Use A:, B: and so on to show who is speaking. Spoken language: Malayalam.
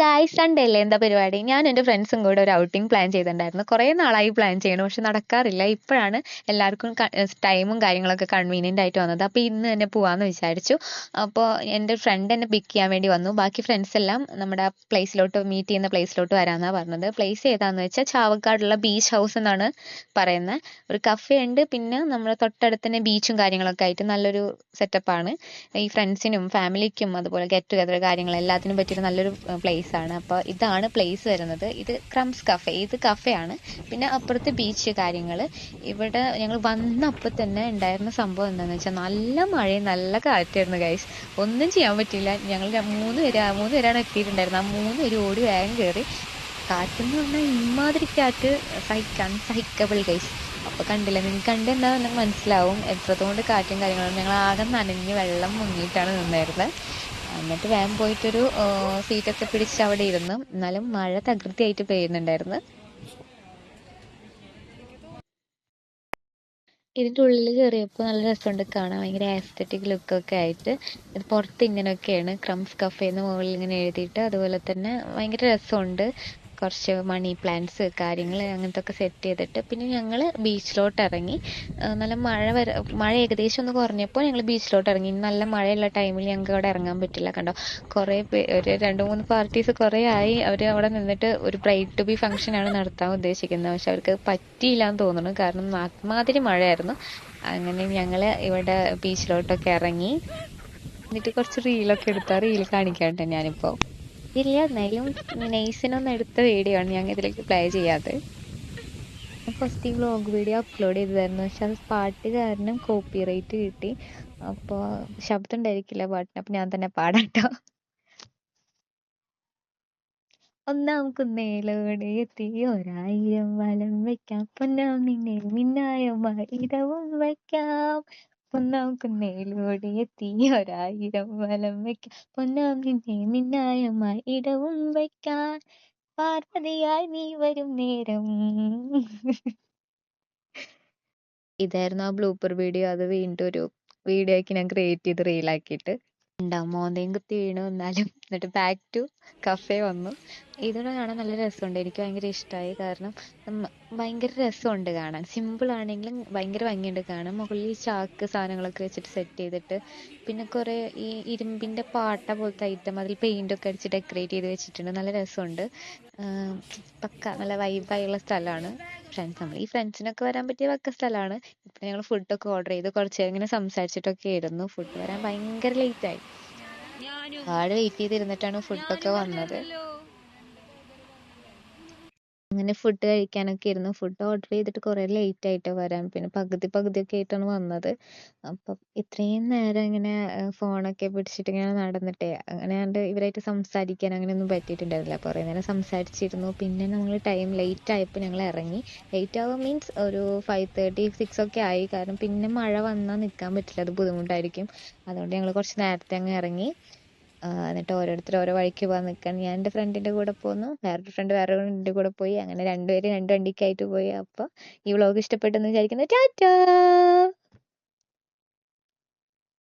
A: ഗായ്സ് സൺഡേ എന്താ പരിപാടി? ഞാൻ എന്റെ ഫ്രണ്ട്സും കൂടെ ഒരു ഔട്ടിംഗ് പ്ലാൻ ചെയ്തിട്ടുണ്ടായിരുന്നു. കുറേ നാളായി പ്ലാൻ ചെയ്യണം പക്ഷെ നടക്കാറില്ല. ഇപ്പോഴാണ് എല്ലാവർക്കും ടൈമും കാര്യങ്ങളൊക്കെ കൺവീനിയന്റ് ആയിട്ട് വന്നത്. അപ്പോൾ ഇന്ന് തന്നെ പോവാമെന്ന് വിചാരിച്ചു. അപ്പോൾ എന്റെ ഫ്രണ്ട് എന്നെ പിക്ക് ചെയ്യാൻ വേണ്ടി വന്നു. ബാക്കി ഫ്രണ്ട്സ് എല്ലാം നമ്മുടെ പ്ലേസിലോട്ട് മീറ്റ് ചെയ്യുന്ന പ്ലേസിലോട്ട് വരാമെന്നാണ് പറഞ്ഞത്. പ്ലേസ് ഏതാണെന്ന് വെച്ചാൽ ചാവക്കാടുള്ള ബീച്ച് ഹൗസ് എന്നാണ് പറയുന്നത് ഒരു കഫേ ഉണ്ട്. പിന്നെ നമ്മുടെ തൊട്ടടുത്ത് തന്നെ ബീച്ചും കാര്യങ്ങളൊക്കെ ആയിട്ട് നല്ലൊരു സെറ്റപ്പാണ് ഈ ഫ്രണ്ട്സിനും ഫാമിലിക്കും അതുപോലെ ഗെറ്റ് ടുഗദർ കാര്യങ്ങൾ എല്ലാത്തിനും പറ്റിയൊരു നല്ലൊരു പ്ലേസ് ആണ്. അപ്പോൾ ഇതാണ് പ്ലേസ് വരുന്നത്. ഇത് ക്രംസ് കഫേ ഇത് കഫേ ആണ്. പിന്നെ അപ്പുറത്ത് ബീച്ച് കാര്യങ്ങൾ ഇവിടെ ഞങ്ങൾ വന്നപ്പോൾ തന്നെ ഉണ്ടായിരുന്ന സംഭവം എന്താണെന്ന് വെച്ചാൽ നല്ല മഴയും നല്ല കാറ്റായിരുന്നു ഗൈസ് ഒന്നും ചെയ്യാൻ പറ്റില്ല ഞങ്ങൾ മൂന്ന് പേര് മൂന്ന് പേരാണ് എത്തിയിട്ടുണ്ടായിരുന്നത്. ആ മൂന്ന് പേര് ഓടി വേഗം കയറി കാറ്റെന്ന് പറഞ്ഞാൽ ഇമാതിരി കാറ്റ്. സഹിക്കാൻ സഹിക്കബിൾ ഗൈസ് അപ്പോൾ കണ്ടില്ല? നിങ്ങൾക്ക് കണ്ടെന്താ നിങ്ങൾക്ക് മനസ്സിലാവും. എത്രത്തോണ്ട് കാറ്റും കാര്യങ്ങളും ഞങ്ങൾ ആകെ നനഞ്ഞ് വെള്ളം മുങ്ങിയിട്ടാണ് നിന്നായിരുന്നത് എന്നിട്ട് വേഗം പോയിട്ടൊരു സീറ്റൊക്കെ പിടിച്ച് അവിടെ ഇരുന്നു. എന്നാലും മഴ തകൃതിയായിട്ട് പെയ്യുന്നുണ്ടായിരുന്നു. ഇതിന്റെ ഉള്ളിൽ കയറിയപ്പോൾ നല്ല രസമുണ്ട്. കാണാൻ ഭയങ്കര ആസ്തറ്റിക് ലുക്കൊക്കെ ആയിട്ട്. ഇത് പുറത്ത് ഇങ്ങനെയൊക്കെയാണ്. ക്രംസ് കഫേ എന്ന് മുകളിൽ ഇങ്ങനെ എഴുതിയിട്ട് അതുപോലെ തന്നെ ഭയങ്കര രസമുണ്ട്. കുറച്ച് മണി പ്ലാന്റ്സ് കാര്യങ്ങൾ അങ്ങനത്തെ ഒക്കെ സെറ്റ് ചെയ്തിട്ട് പിന്നെ ഞങ്ങൾ ബീച്ചിലോട്ട് ഇറങ്ങി നല്ല മഴ വര മഴ ഏകദേശം ഒന്ന് കുറഞ്ഞപ്പോൾ ഞങ്ങൾ ബീച്ചിലോട്ട് ഇറങ്ങി നല്ല മഴയുള്ള ടൈമിൽ ഞങ്ങൾക്ക് അവിടെ ഇറങ്ങാൻ പറ്റില്ല കണ്ടോ. കുറേ ഒരു രണ്ട് മൂന്ന് പാർട്ടീസ് കുറേ ആയി. അവർ അവിടെ നിന്നിട്ട് ഒരു ബ്രൈറ്റ് ടു ബി ആണ് നടത്താൻ ഉദ്ദേശിക്കുന്നത്. പക്ഷെ അവർക്ക് പറ്റിയില്ല എന്ന് തോന്നുന്നു. കാരണം മാതിരി മഴയായിരുന്നു. അങ്ങനെ ഞങ്ങൾ ഇവിടെ ബീച്ചിലോട്ടൊക്കെ ഇറങ്ങി. എന്നിട്ട് കുറച്ച് റീലൊക്കെ എടുത്താൽ റീൽ കാണിക്കാട്ടെ ഞാനിപ്പോൾ ഇല്ല എന്നാലും നെയ്സിനൊന്നും എടുത്ത വീഡിയോ ആണ് ഞാൻ ഇതിലേക്ക് പ്ലേ ചെയ്യാതെ ഫസ്റ്റ് ഈ വ്ളോഗ് വീഡിയോ അപ്ലോഡ് ചെയ്തതായിരുന്നു. പക്ഷെ അത് പാട്ട് കാരണം കോപ്പി കിട്ടി. അപ്പോൾ ശബ്ദം ഉണ്ടായിരിക്കില്ല പാട്ടിന്. അപ്പം ഞാൻ തന്നെ പാടാട്ടോ ഒന്നാം കുന്നേലോടെ എത്തി. ഒരായിരം വലം വെക്കാം. പൊന്നാം നിന്നെ മിന്നായമായി ഇടവും വയ്ക്കാം. പൊന്നാം കുന്നേലോടെ എത്തി ഒരായിരം വലം വെക്കാം പൊന്നാം നിന്നെ മിന്നായമായി ഇടവും വയ്ക്കാൻ പാർവതിയായി നീ വരും നേരം. ഇതായിരുന്നു ആ ബ്ലൂപ്പർ വീഡിയോ. അത് വീണ്ടും ഒരു വീഡിയോ ആക്കി ഞാൻ ക്രിയേറ്റ് ചെയ്ത് റീലാക്കിയിട്ട് ഉണ്ടാവും മോന്തയും കുത്തി വീണു എന്നാലും എന്നിട്ട് ബാക്ക് ടു കഫേ വന്നു. ഇതോടെ കാണാൻ നല്ല രസമുണ്ട്. എനിക്ക് ഭയങ്കര ഇഷ്ടമായി കാരണം ഭയങ്കര രസമുണ്ട് കാണാൻ. സിമ്പിൾ ആണെങ്കിലും ഭയങ്കര ഭംഗിയുണ്ട് കാണാൻ. മുകളിൽ ഈ ചാക്ക് സാധനങ്ങളൊക്കെ വെച്ചിട്ട് സെറ്റ് ചെയ്തിട്ട് പിന്നെ കുറേ ഈ ഇരുമ്പിന്റെ പാട്ട പോലത്തെ ഐറ്റം അതിൽ പെയിന്റ് ഒക്കെ അടിച്ച് ഡെക്കറേറ്റ് ചെയ്ത് വെച്ചിട്ടുണ്ട്. നല്ല രസമുണ്ട്. പക്ക നല്ല വൈബായുള്ള സ്ഥലമാണ് ഫ്രണ്ട്സ് നമ്മൾ ഈ ഫ്രണ്ട്സിനൊക്കെ വരാൻ പറ്റിയ പക്ക സ്ഥലമാണ്. ഇപ്പം ഞങ്ങൾ ഫുഡൊക്കെ ഓർഡർ ചെയ്ത് കുറച്ച് നേരം ഇങ്ങനെ സംസാരിച്ചിട്ടൊക്കെ ആയിരുന്നു ഫുഡ് വരാൻ ഭയങ്കര ലേറ്റായി ഒരുപാട് വെയിറ്റ് ചെയ്തിരുന്നിട്ടാണ് ഫുഡൊക്കെ വന്നത്. അങ്ങനെ ഫുഡ് കഴിക്കാനൊക്കെ ഇരുന്നു ഫുഡ് ഓർഡർ ചെയ്തിട്ട് കുറേ ലേറ്റ് ആയിട്ട് വരാൻ. പിന്നെ പകുതി പകുതിയൊക്കെ ആയിട്ടാണ് വന്നത്. അപ്പം ഇത്രയും നേരം ഇങ്ങനെ ഫോണൊക്കെ പിടിച്ചിട്ട് ഇങ്ങനെ നടന്നിട്ടേ അങ്ങനെ കണ്ട് ഇവരായിട്ട് സംസാരിക്കാൻ അങ്ങനെയൊന്നും പറ്റിയിട്ടുണ്ടായിരുന്നില്ല. കുറേ നേരം സംസാരിച്ചിരുന്നു. പിന്നെ നമ്മൾ ടൈം ലേറ്റ് ആയപ്പോൾ ഞങ്ങൾ ഇറങ്ങി ലേറ്റ് ആവുക മീൻസ് ഒരു ഫൈവ് തേർട്ടി സിക്സ് ഒക്കെ ആയി. കാരണം പിന്നെ മഴ വന്നാൽ നിൽക്കാൻ പറ്റില്ല. അത് ബുദ്ധിമുട്ടായിരിക്കും. അതുകൊണ്ട് ഞങ്ങൾ കുറച്ച് നേരത്തെ അങ്ങ് ഇറങ്ങി എന്നിട്ട് ഓരോരുത്തർ ഓരോ വഴിക്ക് പോകാൻ നിൽക്കാൻ ഞാൻ എന്റെ ഫ്രണ്ടിന്റെ കൂടെ പോന്നു. വേറൊരു ഫ്രണ്ട് വേറെ ഫ്രണ്ടിന്റെ കൂടെ പോയി. അങ്ങനെ രണ്ടുപേരും രണ്ട് വണ്ടിക്കായിട്ട് പോയി. അപ്പോൾ ഈ വ്ളോഗ് ഇഷ്ടപ്പെട്ടെന്ന് വിചാരിക്കുന്നു. ടാറ്റാ!